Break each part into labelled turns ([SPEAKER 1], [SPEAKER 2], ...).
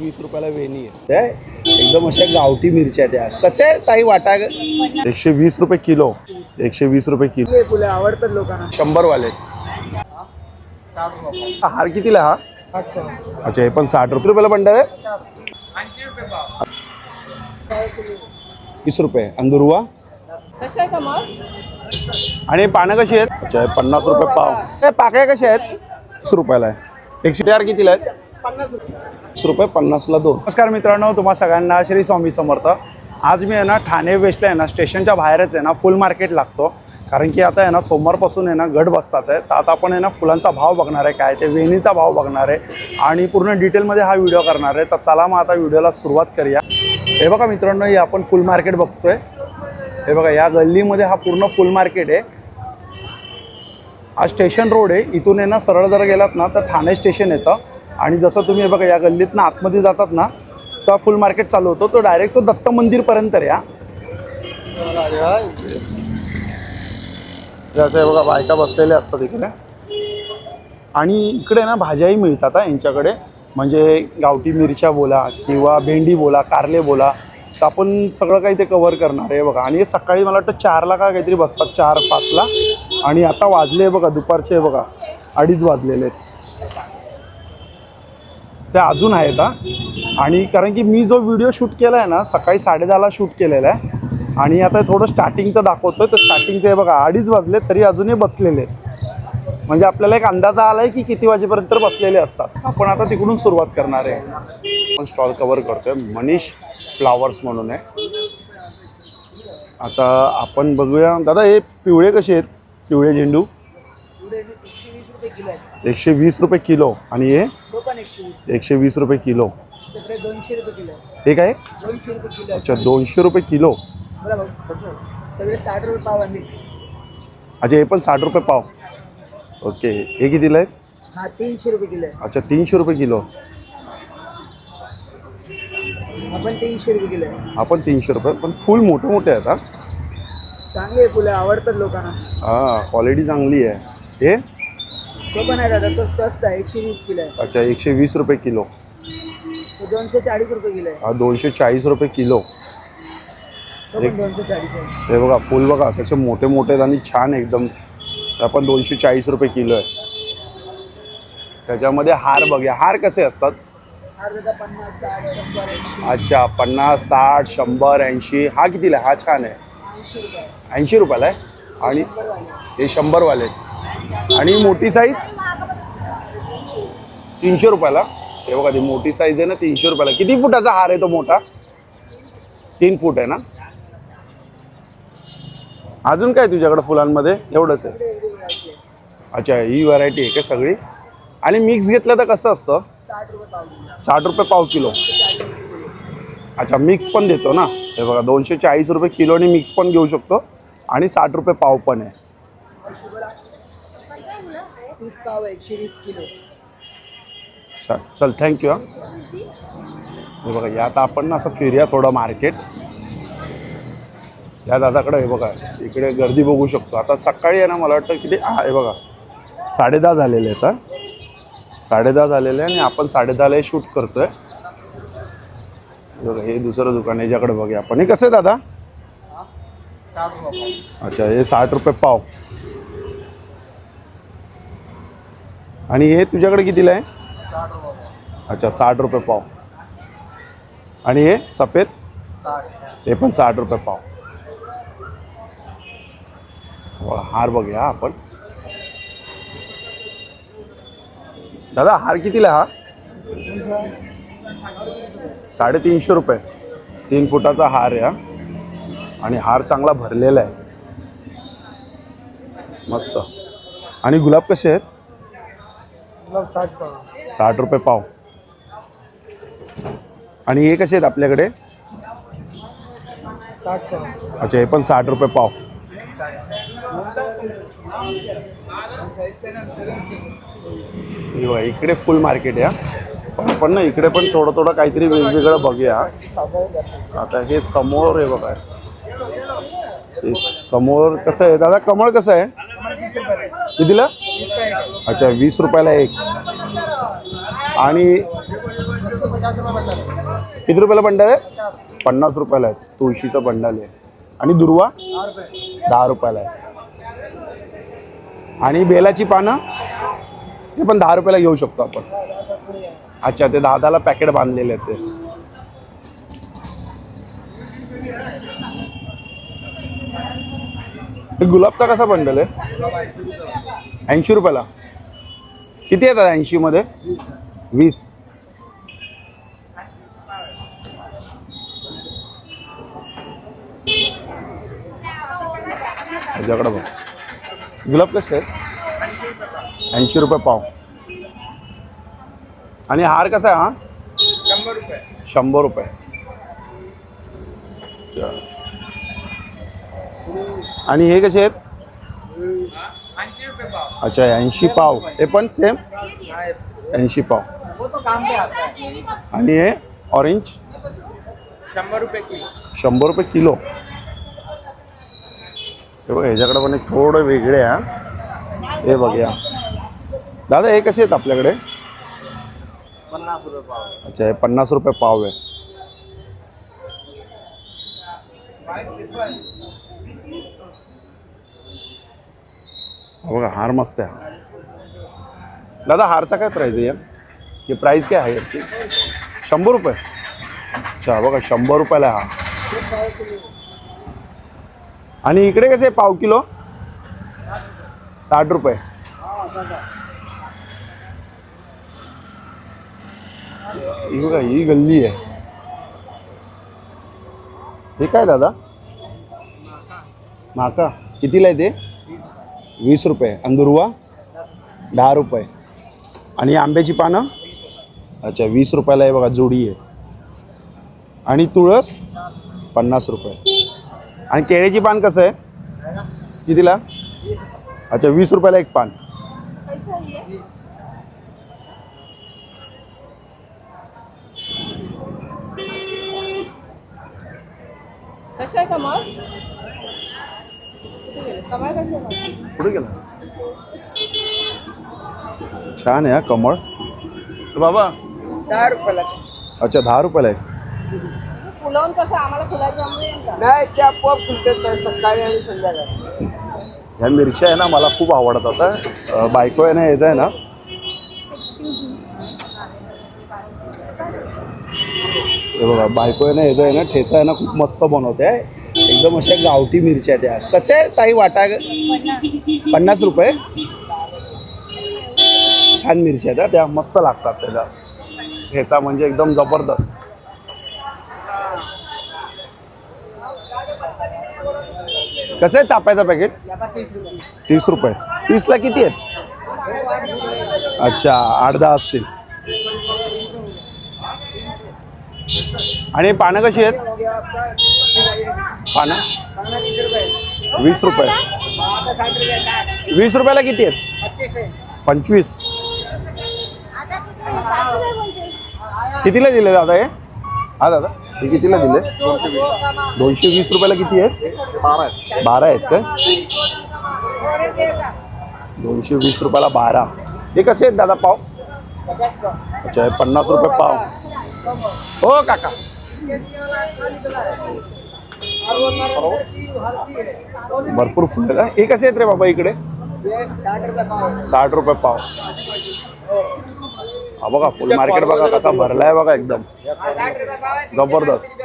[SPEAKER 1] वीस रुपयाला वेणी आहे. त्या एकदम अशा गावठी मिरच्या त्या. कसे आहे ताई वाटा? एकशे वीस रुपये किलो. एकशे वीस रुपये किलो.
[SPEAKER 2] फुले आवडतात लोकांना.
[SPEAKER 1] शंभर वाले हा हार कितीला हा? अच्छा हे पण साठ रुपये. रुपयाला बंडल आहे? वीस रुपये. अंदुरवा
[SPEAKER 2] कशा का मग
[SPEAKER 1] आणि पानं कशी आहेत? अच्छा हे पन्नास रुपये पाव. हे पाकळ्या कशा आहेत? वीस रुपयाला आहे. एकशे चार कितीला आहेत? रुपये पन्नासला दोन. नमस्कार मित्रांनो तुम्हा सगळ्यांना श्री स्वामी समर्थ. आज मी आहे ना ठाणे वेस्टला आहे ना स्टेशनच्या बाहेरच आहे ना फुल मार्केट लागतो. कारण की आता आहे ना सोमवारपासून आहे ना गट बसतात आहे तर आता आपण आहे ना फुलांचा भाव बघणार आहे काय ते वेणीचा भाव बघणार आहे. आणि पूर्ण डिटेलमध्ये हा व्हिडिओ करणार आहे. तर चला मग आता व्हिडिओला सुरुवात करूया. हे बघा मित्रांनो हे आपण फुल मार्केट बघतोय. हे बघा या गल्लीमध्ये हा पूर्ण फुल मार्केट आहे. हा स्टेशन रोड आहे. इथून आहे ना सरळ जर गेलात ना तर ठाणे स्टेशन येतं. आणि जसं तुम्ही हे बघा या गल्लीतनं आतमध्ये जातात ना तो फुल मार्केट चालू होतो. तो डायरेक्ट तो दत्त मंदिरपर्यंत आहे हा. जसं बघा बायका बसलेल्या असतात इकडे. आणि इकडे ना भाज्याही मिळतात हा यांच्याकडे. म्हणजे गावठी मिरच्या बोला किंवा भेंडी बोला कारले बोला तर आपण सगळं काही ते कवर करणार आहे बघा. आणि हे सकाळी मला वाटतं चारला का काहीतरी बसतात चार पाचला. आणि आता वाजले बघा दुपारचे बघा अडीच वाजलेले आहेत. ते अजून आहेत आणि कारण की मी जो व्हिडिओ शूट केला आहे ना सकाळी साडेदहाला शूट केलेला आहे. आणि आता थोडं स्टार्टिंगचं दाखवतोय तर स्टार्टिंगचं हे बघा अडीच वाजले तरी अजूनही बसलेले आहेत. म्हणजे आपल्याला एक अंदाजा आलाय की किती वाजेपर्यंत बसलेले असतात. आपण आता तिकडून सुरुवात करणार आहे. आपण स्टॉल कव्हर करतोय. मनीष फ्लावर्स म्हणून आहे. आता आपण बघूया. दादा हे पिवळे कसे आहेत? पिवळे झेंडू?
[SPEAKER 2] एकशे वीस रुपये किलो आहे
[SPEAKER 1] आणि हे?
[SPEAKER 2] एकशे वीस.
[SPEAKER 1] रुपये किलो.
[SPEAKER 2] त्याकडे दोनशे रुपये किलो आहे.
[SPEAKER 1] हे काय?
[SPEAKER 2] दोनशे रुपये किलो आहे.
[SPEAKER 1] अच्छा दोनशे रुपये किलो.
[SPEAKER 2] आहे
[SPEAKER 1] अच्छा हे पण साठ रुपये पाव. ओके हे कितीला आहेत?
[SPEAKER 2] हा तीनशे रुपये किलो आहे.
[SPEAKER 1] अच्छा तीनशे रुपये किलो.
[SPEAKER 2] आपण तीनशे रुपये किलो आहे.
[SPEAKER 1] आपण तीनशे रुपये पण फुल मोठे मोठे आहेत हा.
[SPEAKER 2] चांगले आहे फुलं आवडतात लोकांना.
[SPEAKER 1] हा क्वालिटी चांगली आहे. हे?
[SPEAKER 2] तो पण आहे दादा तो स्वस्त आहे एकशे वीस किलो आहे.
[SPEAKER 1] अच्छा एकशे वीस रुपये किलो.
[SPEAKER 2] तो दोनशे चाळीस रुपये किलो आहे.
[SPEAKER 1] हा दोनशे चाळीस रुपये किलो.
[SPEAKER 2] तो पण दोनशे चाळीस आहे.
[SPEAKER 1] हे बघा फुल बघा कसे मोठे मोठे आहेत आणि छान एकदम. हे आपण दोनशे चाळीस रुपये किलो आहे. त्याच्यामध्ये हार बघूया. हार कसे असतात?
[SPEAKER 2] हा दादा पन्नास साठ शंभर ऐंशी.
[SPEAKER 1] अच्छा पन्नास साठ शंभर ऐंशी. हा कितीला आहे? हा छान आहे.
[SPEAKER 2] ऐंशी रुपये.
[SPEAKER 1] ऐंशी रुपयाला आहे? आणि
[SPEAKER 2] शंभर वाले
[SPEAKER 1] हे शंभरवाले. आहेत. आणि मोठी साईज तीनशे रुपयाला. हे बघा ती मोठी साईज आहे ना तीनशे रुपयाला. किती फुटाचा हार आहे तो मोठा? तीन फूट आहे ना? अजून काय तुझ्याकडे फुलांमध्ये? एवढंच आहे. अच्छा ही व्हरायटी आहे का सगळी? आणि मिक्स घेतलं तर कसं असतं?
[SPEAKER 2] साठ रुपये पाव किलो.
[SPEAKER 1] अच्छा मिक्स पण देतो ना? हे बघा दोनशे चाळीस रुपये किलोने मिक्स पण घेऊ शकतो. आणि साठ रुपये पाव पण आहे.
[SPEAKER 2] तीस पाव एकशे वीस किलो.
[SPEAKER 1] चल चल थँक्यू हा. बघा या आता आपण ना असं फिरूया थोडं मार्केट या दादाकडे हे बघा इकडे गर्दी बघू शकतो. आता सकाळी आहे ना मला वाटतं किती हा हे बघा साडेदहा झालेले आहेत हा. साडेदहा झालेले आहे आणि आपण साडेदहाला शूट करतोय. बघा हे दुसरं दुकान आहे याच्याकडे बघूया आपण. हे कसं आहे दादा? अच्छा हे साठ रुपये पाव. आणि हे तुझ्याकडे कितीला आहे? अच्छा साठ रुपये पाव. आणि हे सफेद? हे पण साठ रुपये पाव. हार बघूया आपण. दादा हार कितीला हा? साडेतीनशे रुपये. तीन फुटाचा हार आहे आणि हार चांगला भरलेला आहे. मस्त. आणि गुलाब कसे आहेत?
[SPEAKER 2] गुलाब साठ पाव
[SPEAKER 1] साठ रुपये पाव. आणि हे कसे आहेत आपल्याकडे?
[SPEAKER 2] साठ पाव
[SPEAKER 1] अच्छा हे पण साठ रुपये पाव. हे बघा, इकडे फुल मार्केट आहे हा. पण आपण ना इकडे पण थोडं थोडं काहीतरी वेगवेगळं बघूया. आता हे समोर आहे बघा. हे समोर कसं आहे? दादा कमळ कसं आहे? कितीला? अच्छा वीस रुपयाला एक. आणि किती रुपयाला बंडल आहे? पन्नास रुपयाला आहे. तुळशीचं बंडल आहे. आणि दुर्वा? दहा रुपयाला आहे. आणि बेलाची पानं? ते पण दहा रुपयाला घेऊ शकतो आपण. अच्छा ते दहा दहाला पॅकेट बांधलेले आहेत ते. गुलाबचा कसा बंडल आहे? ऐंशी रुपयाला. किती येतात ऐंशी मध्ये वीस. त्याच्याकडे बघ. गुलाब कसे आहेत? ऐंशी रुपये पाव. आणि हार कसा आहे हा?
[SPEAKER 2] शंभर रुपये.
[SPEAKER 1] शंभर रुपये. आणि हे कसे आहेत? अच्छा ऐंशी पाव. हे पण सेम ऐंशी पाव.
[SPEAKER 2] वो तो काम पे आता
[SPEAKER 1] आणि हे ऑरेंज
[SPEAKER 2] शंभर रुपये किलो.
[SPEAKER 1] शंभर रुपये किलो. हे बघ ह्याच्याकडे पण थोडं वेगळे आहे हा. हे बघूया दादा हे कसे आहेत आपल्याकडे?
[SPEAKER 2] पन्नास रुपये पाव.
[SPEAKER 1] अच्छा हे पन्नास रुपये पाव आहे. बघा हार मस्त आहे हा. दादा हारचा काय प्राईज आहे या हे प्राईस काय आहे याची? शंभर रुपये. अच्छा बघा शंभर रुपयाला हा. आणि इकडे कसे पाव किलो? साठ रुपये. ही बघा ही गल्ली आहे. हे काय दादा? माका. कितीला आहे ते? वीस रुपये अंदुरवा दहा रुपये. आणि आंब्याची पानं? अच्छा वीस रुपयाला आहे बघा जोडी आहे. आणि तुळस? पन्नास रुपये. आणि केळीची पान कसं आहे? कितीला? अच्छा वीस रुपयाला एक पान.
[SPEAKER 3] कशा आहे मग
[SPEAKER 1] पुढे गेला. छान आहे हा कमळ. तर बाबा.
[SPEAKER 2] दहा रुपयाला
[SPEAKER 1] अच्छा दहा रुपयाला आहे.
[SPEAKER 3] फुलवून कसं आम्हाला फुलाची
[SPEAKER 2] नाही त्या पप फुलतात सकाळी आणि संध्याकाळी.
[SPEAKER 1] ह्या मिरच्या आहे ना मला खूप आवडतात हा. अं, बायको आहे ना येत आहे ना. हे बघा बायको आहे ना येत आहे ना ठेचा आहे ना खूप मस्त बनवते. आहे. एकदम अशा गावठी मिरच्या त्या कसे आहे ताई वाटा? पन्नास रुपये? छान मिरच्या आहेत त्या मस्त लागतात त्याच्या ह्याचा म्हणजे एकदम जबरदस्त. कसं आहे चापायचं पॅकेट तीस रुपये. तीसला किती आहेत? अच्छा आठ दहा असतील. आणि पानं कशी आहेत? पानं वीस रुपये. वीस रुपयाला किती आहेत? पंचवीस. कितीला दिले दादा हे? हा दादा हे कितीला दिले? दोनशे वीस रुपयाला किती आहेत? बारा आहेत. काय दोनशे वीस रुपयाला बारा. हे कसे आहेत दादा पाव? अच्छा पन्नास रुपये पाव. हो काका. भरपूर फुलं आहेत. हे कसे आहेत रे बाबा इकडे?
[SPEAKER 2] साठ रुपये पाव.
[SPEAKER 1] हा बघा फुल मार्केट बघा कसा भरलाय बघा एकदम. जबरदस्त.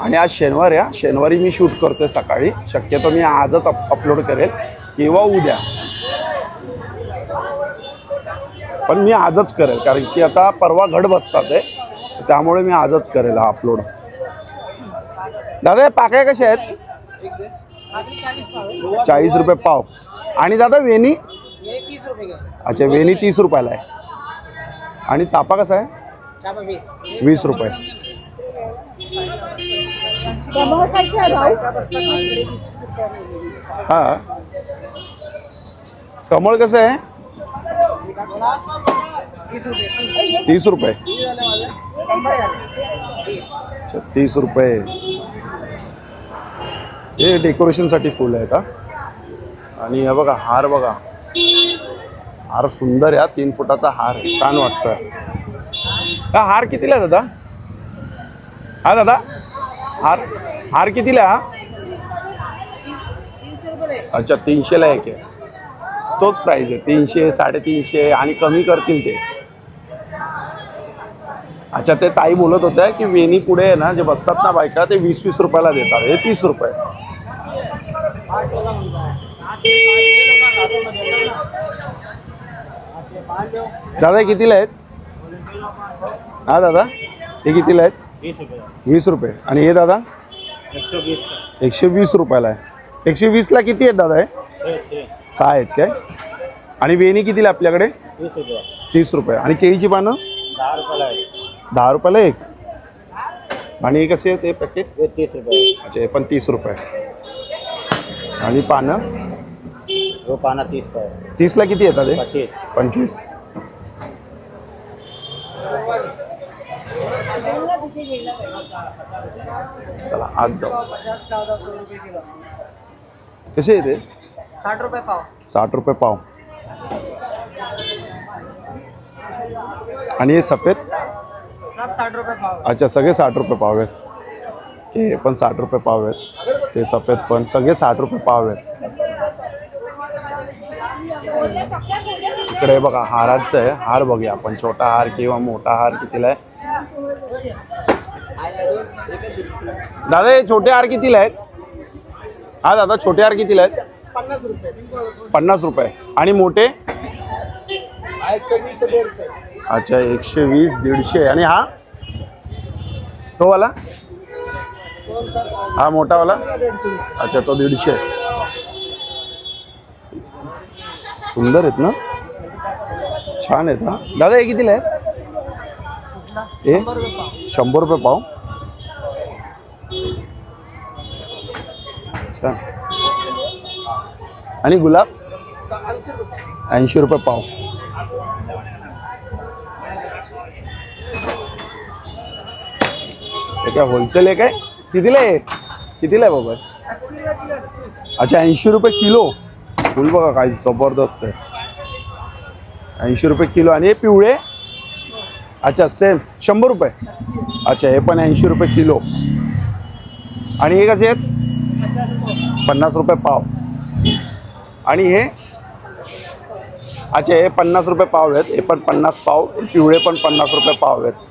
[SPEAKER 1] आणि आज शनिवार आहे शनिवारी मी शूट करतोय सकाळी. शक्यतो मी आजच अपलोड करेल. किंवा उद्या. पण मी आजच करेल कारण की आता परवा घड बसतात आहे. त्यामुळे मी आजच करेल हा अपलोड दादा पाकळ्या कशा आहेत? चाळीस रुपये पाव. आणि दादा वेणी? अच्छा वेणी तीस रुपयाला आहे. आणि चापा कसा आहे?
[SPEAKER 2] वीस
[SPEAKER 1] रुपये. हा. कमळ कसं आहे? तीस रुपये. अच्छा तीस रुपये. हे डेकोरेशनसाठी फुल आहे का आणि हे बघा हार बघा. हार सुंदर आहे हा. तीन फुटाचा हार आहे. छान वाटतं हा हार कितीला दादा? हा दादा? हार हार कितीला अच्छा तीनशेला एक आहे. तोच प्राईस आहे. तीनशे साडेतीनशे आणि कमी करतील ते. अच्छा ते ताई बोलत होत्या की वेणी पुढे आहे ना जे बसतात ना बायका ते वीस वीस रुपयाला देतात. हे तीस रुपये. दादा कितीला आहेत? हा दादा हे कितीला आहेत? वीस रुपये. आणि हे दादा? एकशे वीस रुपयाला आहे. एकशे वीसला किती आहेत दादा हे? सहा आहेत काय? आणि वेणी कितीला आहे आपल्याकडे? तीस रुपये. आणि केळीची पानं? दहा रुपयाला एक. आणि हे कसे आहे ते पॅकेट
[SPEAKER 4] तीस रुपये.
[SPEAKER 1] अच्छा हे पण तीस रुपये. आणि पानं?
[SPEAKER 4] वो पाना तीस है
[SPEAKER 1] तीसला किती येतात हे?
[SPEAKER 4] पच्चीस.
[SPEAKER 1] पंचवीस. चला आज जाऊ. कसे आहे ते
[SPEAKER 2] साठ रुपये पाव.
[SPEAKER 1] साठ रुपये पाव. आणि हे सफेद? अच्छा सगळे साठ रुपये पाव आहेत. ते पण साठ रुपये पाव आहेत. ते सफेद पण सगळे साठ रुपये पाव आहेत. इकडे बघा हाराचं आहे. हार बघूया आपण. छोटा हार किंवा मोठा हार कितीला आहे? दादा हे छोटे हार कितीला आहेत? हा दादा छोटे हार कितीला आहेत?
[SPEAKER 2] पन्नास रुपये.
[SPEAKER 1] पन्नास रुपये. आणि मोठे? अच्छा एकशे वीस दीडशे आणि हा? तो वाला? हा मोठावाला अच्छा तो दीडशे. सुंदर आहेत ना? छान आहेत हा. दादा हे कितीला आहे? हे? शंभर रुपये पाव. अच्छा आणि गुलाब? ऐंशी रुपये पाव. हे काय होलसेल आहे काय? कितीला आहे? कितीला आहे बाबा? अच्छा ऐंशी रुपये किलो. फुल बघा काय जबरदस्त आहे. ऐंशी रुपये किलो. आणि हे पिवळे? अच्छा सेम शंभर रुपये. अच्छा हे पण ऐंशी रुपये किलो. आणि हे कसे आहेत? पन्नास रुपये पाव. आणि हे? अच्छा हे पन्नास रुपये पाव आहेत. हे पण पन्नास पाव. पिवळे पण पन्नास रुपये पाव आहेत.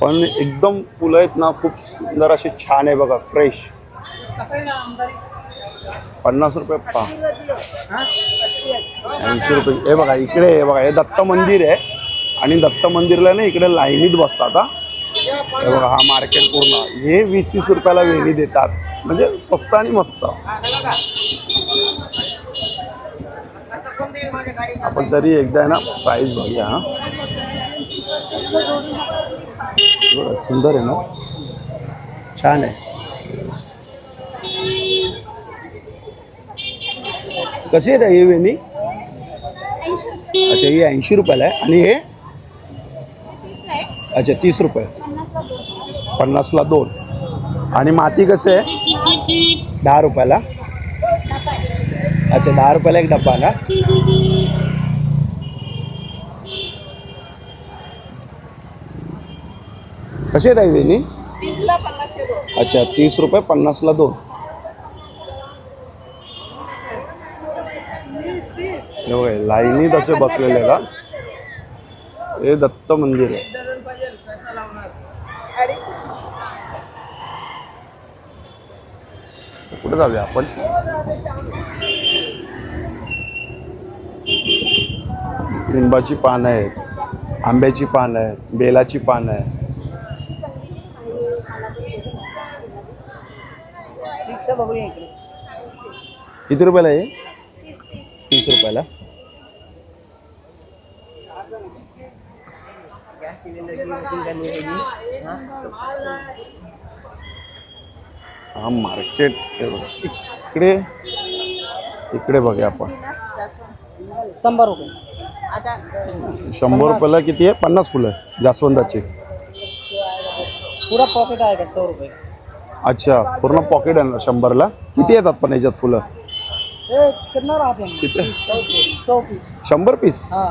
[SPEAKER 1] पण एकदम फुलं आहेत ना खूप सुंदर असे छान आहे बघा फ्रेश पन्नास रुपये पाव ऐंशी रुपये. हे बघा इकडे हे बघा हे दत्त मंदिर आहे. आणि दत्त मंदिरला ना इकडे लाईनीत बसतात हा. हे बघा हा मार्केट पूर्ण. हे वीस वीस रुपयाला वेणी देतात. म्हणजे स्वस्त आणि मस्त. आपण तरी एकदा आहे ना प्राईस बघूया हा. बघा सुंदर आहे ना? छान आहे. कशी आहे ही वेणी? अच्छा ही ऐंशी रुपयाला आहे. आणि हे? अच्छा तीस रुपये. पन्नासला दोन. आणि माती कसं आहे? दहा रुपयाला. अच्छा दहा रुपयाला एक डब्बा ना कशी आहे ताई वेणी?
[SPEAKER 3] तीसला
[SPEAKER 1] अच्छा तीस रुपये पन्नासला दोन. हे बघा, लाईनीत असे बसलेले का हे दत्त मंदिर आहे. कुठे जाऊया आपण? लिंबाची पानं आहेत आंब्याची पानं आहेत बेलाची पानं आहेत
[SPEAKER 2] रिक्षा बघूया इकडे
[SPEAKER 1] किती रुपयाला आहे तीस रुपयाला. हा मार्केट. इकडे. इकडे बघा आपण.
[SPEAKER 2] शंभर रुपये.
[SPEAKER 1] शंभर रुपयाला किती आहे? पन्नास फुलं जास्वंदाची.
[SPEAKER 2] पूरा पॉकेट आहे का? सौ रुपये.
[SPEAKER 1] अच्छा पूर्ण पॉकेट आहे ना शंभरला. किती येतात पण याच्यात फुलं? शंभर पीस?
[SPEAKER 2] हाँ.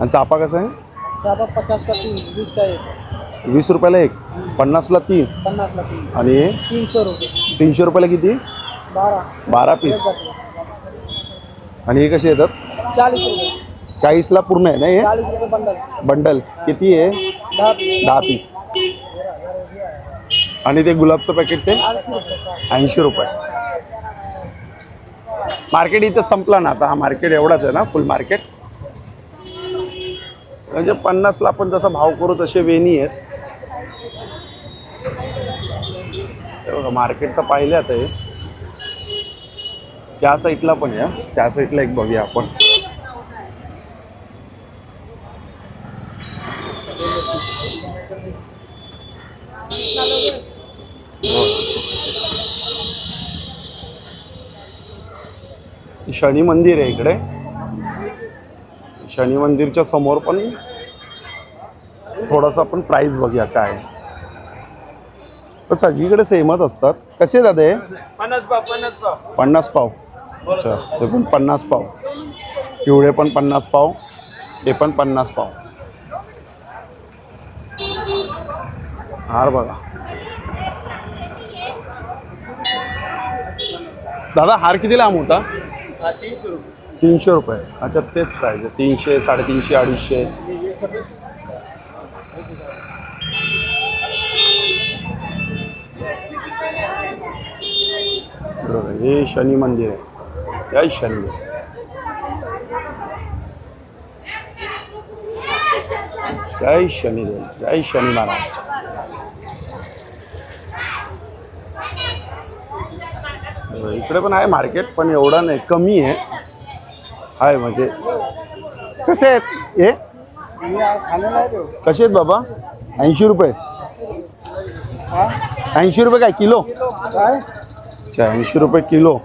[SPEAKER 1] आणि चापा कसं आहे?
[SPEAKER 2] चाबा पचास का तीन वीस का एक.
[SPEAKER 1] वीस रुपयाला एक पन्नासला तीन.
[SPEAKER 2] पन्नास का तीन.
[SPEAKER 1] आणि
[SPEAKER 2] तीन सौ रुपये.
[SPEAKER 1] तीनशे रुपयाला किती?
[SPEAKER 2] बारह
[SPEAKER 1] बारा पीस. आणि हे कसे येतात?
[SPEAKER 2] चालीस रुपये.
[SPEAKER 1] चाळीसला पूर्ण आहे ना हे?
[SPEAKER 2] बंडल
[SPEAKER 1] बंडल किती आहे?
[SPEAKER 2] दहा पीस.
[SPEAKER 1] आणि ते गुलाबचं पॅकेट ते ऐंशी रुपये. मार्केट इथं संपला ना आता. हा मार्केट एवढाच आहे ना फुल मार्केट म्हणजे पन्नासला आपण जसा भाव करू तसे वेणी आहेत. बघा मार्केट तर पाहिले आता हे. त्या साईडला पण या. त्या साईडला एक बघूया आपण. शनी मंदिर आहे इकडे. शनी मंदिरच्या समोर पण थोडंसं आपण प्राईस बघूया काय सगळीकडे सेमच असतात. कसे दादा हे?
[SPEAKER 2] पन्नास पाव.
[SPEAKER 1] अच्छा हे पण पन्नास पाव. पिवळे पण पन्नास पाव हे पण पन्नास पाव. हार बघा. दादा हार कितीला हा मोठा?
[SPEAKER 2] तीनशे रुपये.
[SPEAKER 1] अच्छा तेच प्राईज आहे. तीनशे साडेतीनशे अडीचशे. बरोबर हे शनी मंदिर आहे. जय शनी जय शनिदेव. जय शनी महाराज. इकडे पण आहे मार्केट पण एवढं नाही कमी आहे. आहे म्हणजे. कसे आहेत? हे? कसे आहेत बाबा? ऐंशी रुपये. ऐंशी रुपये काय किलो?
[SPEAKER 2] काय
[SPEAKER 1] अच्छा ऐंशी रुपये किलो.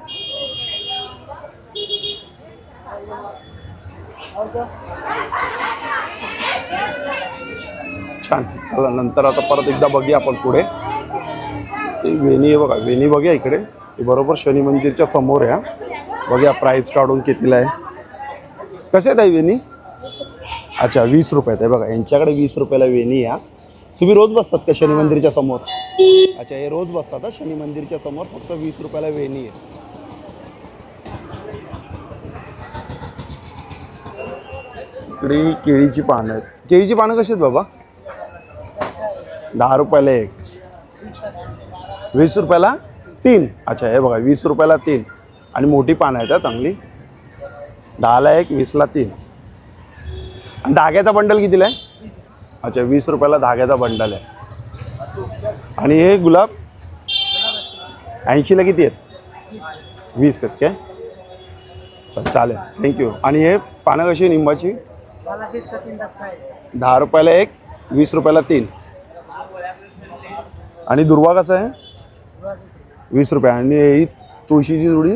[SPEAKER 1] छान. चला नंतर आता परत एकदा बघूया आपण पुढे. वेणी आहे बघा वेणी बघूया इकडे. ही बरोबर शनी मंदिरच्या समोर आहे हा. बघूया प्राईस काढून कितीला आहे. कसे आहेत वेणी? अच्छा वीस रुपयात आहे. बघा यांच्याकडे वीस रुपयाला वेणी हा. तुम्ही रोज बसतात का शनी मंदिरच्या समोर? अच्छा हे रोज बसतात हा? शनी मंदिरच्या समोर फक्त वीस रुपयाला वेणी आहे. इकडे केळीची पानं आहेत. केळीची पानं कशी आहेत बाबा? दहा रुपयाला एक. वीस रुपयाला? तीन. अच्छा हे बघा वीस रुपयाला तीन. आणि मोठी पानं आहेत हा चांगली. दहाला एक वीसला तीन. आणि धाग्याचा बंडल कितीला आहे? अच्छा वीस रुपयाला धाग्याचा बंडल आहे. आणि हे गुलाब ऐंशीला किती आहेत? वीस आहेत काय? चल चालेल. थँक्यू आणि हे पानं कशी आहे निंबाची? दहा रुपयाला एक वीस रुपयाला तीन. आणि दुर्वा कसा आहे? वीस रुपये. आणि ही तुळशीची जुडी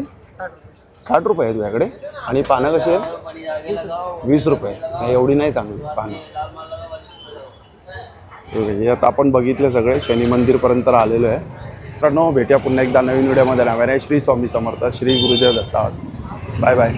[SPEAKER 1] साठ रुपये आहे तुझ्याकडे आणि पानं कशी आहे वीस रुपये. नाही, एवढी नाही चांगली पानं. ठीक आहे, हे आता आपण बघितलं सगळे. शनी मंदिरपर्यंत आलेलो आहे. मित्रांनो भेटूया पुन्हा एकदा नवीन व्हिडिओमध्ये. नव्याने श्री स्वामी समर्थ श्री गुरुदेव दत्ता बाय बाय.